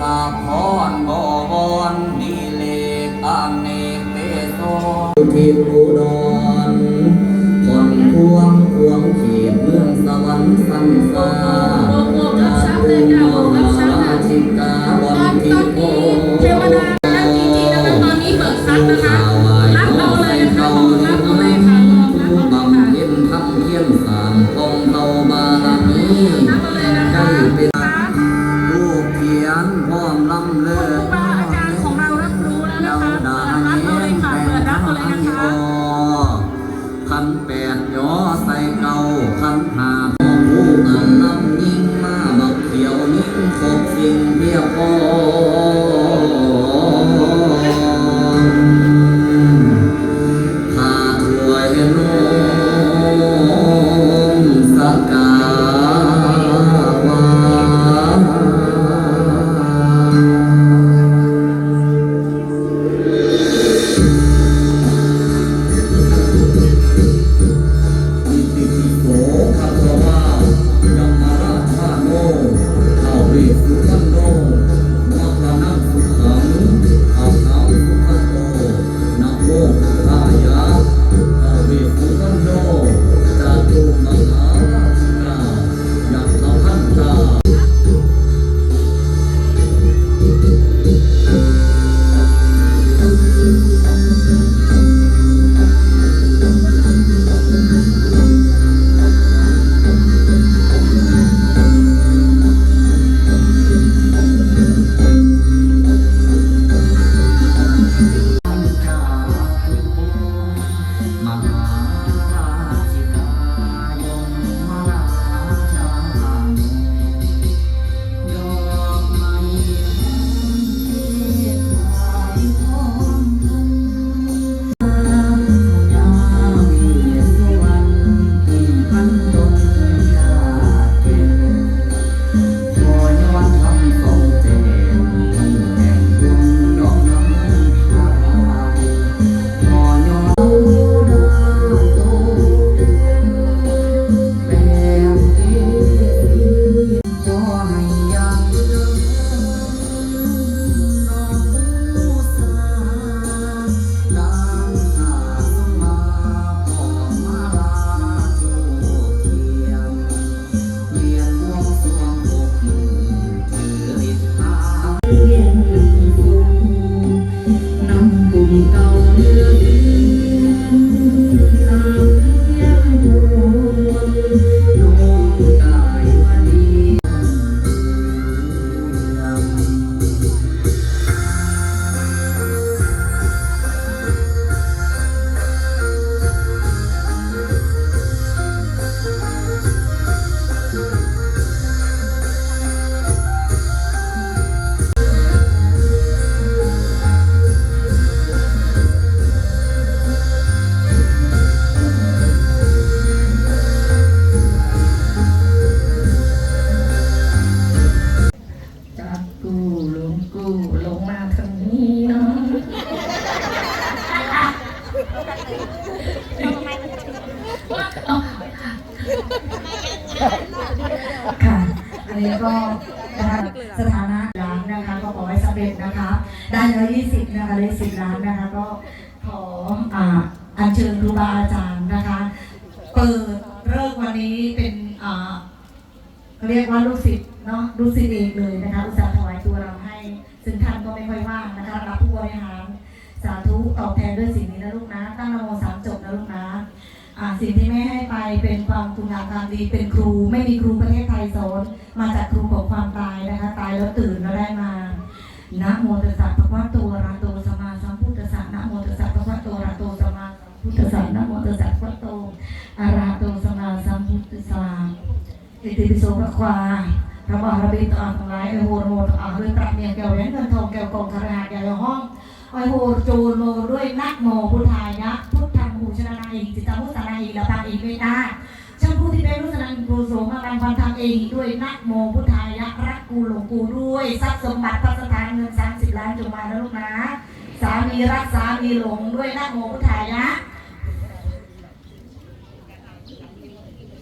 ตาพรบวรดีเลกอเนกเตโตทิพุดรคนพวงพวงเขียเมืองสวรรค์สันสา เนี้ก็นะคะสถานะร้านนะคะก็ขอให้สำเร็จนะคะ ได้ร้อยยี่สิบนะคะเลยสิบล้านนะคะก็ขออ่าอัญเชิญครูบาอาจารย์นะคะ เปิดเริ่มวันนี้เป็นอ่าเรียกว่าลูกศิษย์เนาะลูกศิษย์เองเลยนะคะอุตส่าห์ถวายตัวเราให้ ซึ่งท่านก็ไม่ค่อยว่างนะคะรับผู้บริหารสาธุตอบแทนด้วยสิ่งนี้นะลูกนะตั้งนโมสามจบนะลูกนะอ่าสิ่งที่แม่ให้ไปเป็นความคุณงามความดีเป็นครูไม่มีครูประเทศ ติปิโสพระควาพระบาระบิดอ่านทั้งหลายไอโหโหดอ่านด้วยตรัสเมียงแก้วแหวนเงินทองแก้วกองคารหาแก้วห้องไอโหจูนโมด้วยนักโมพุทธายะพุทธังหูชนะนาอิจิตตมุสนาอิละพังอิเมตาช่างผู้ที่เป็นรู้สนันกูโสมาบังพันทำเองด้วยนักโมพุทธายะรักกูหลงกูด้วยทรัพย์สมบัติพระสถานเงินสามสิบล้านจงมานะลูกนะสามีรักสามีหลงด้วยนักโมพุทธายะ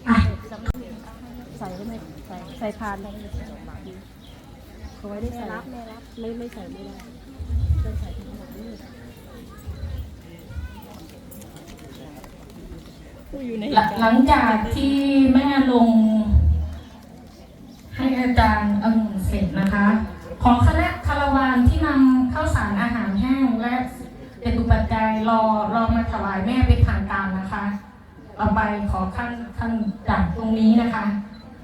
อะ ใส่ไว้ในใส่ใส่พานได้เลยเขาไว้ได้ใส่รับไม่รับไม่ไม่ใส่ไม่ได้ต้องใส่ทั้งหมดนี่หลังหลังจากที่แม่ลง ให้อาจารย์องุ่นเสร็จนะคะ ของคณะคารวานที่นำข้าวสารอาหารแห้งและเจตุปจัยรอรอมาถวายแม่เป็นทางการนะคะเอาไปขอขั้นขั้นจากตรงนี้นะคะ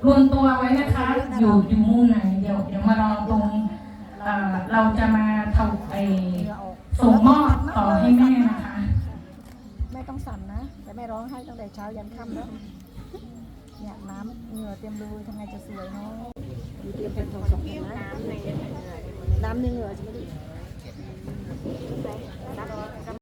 รวมตัวไว้นะคะ อยู่อยู่มุมไหนเดี๋ยวเดี๋ยวมารอตรงเอ่อเราจะมาทำไอส่งมอบต่อให้แม่นะคะ แม่ต้องสั่นนะ แต่แม่ร้องไห้ตั้งแต่เช้ายันค่ำแล้วเนี่ยน้ำเหงื่อเต็มรูทำไงจะสวยเนาะอยู่เตรียมเป็นทองสองนะน้ำในเหงื่อน้ำในเหงื่อใช่ไหมดิ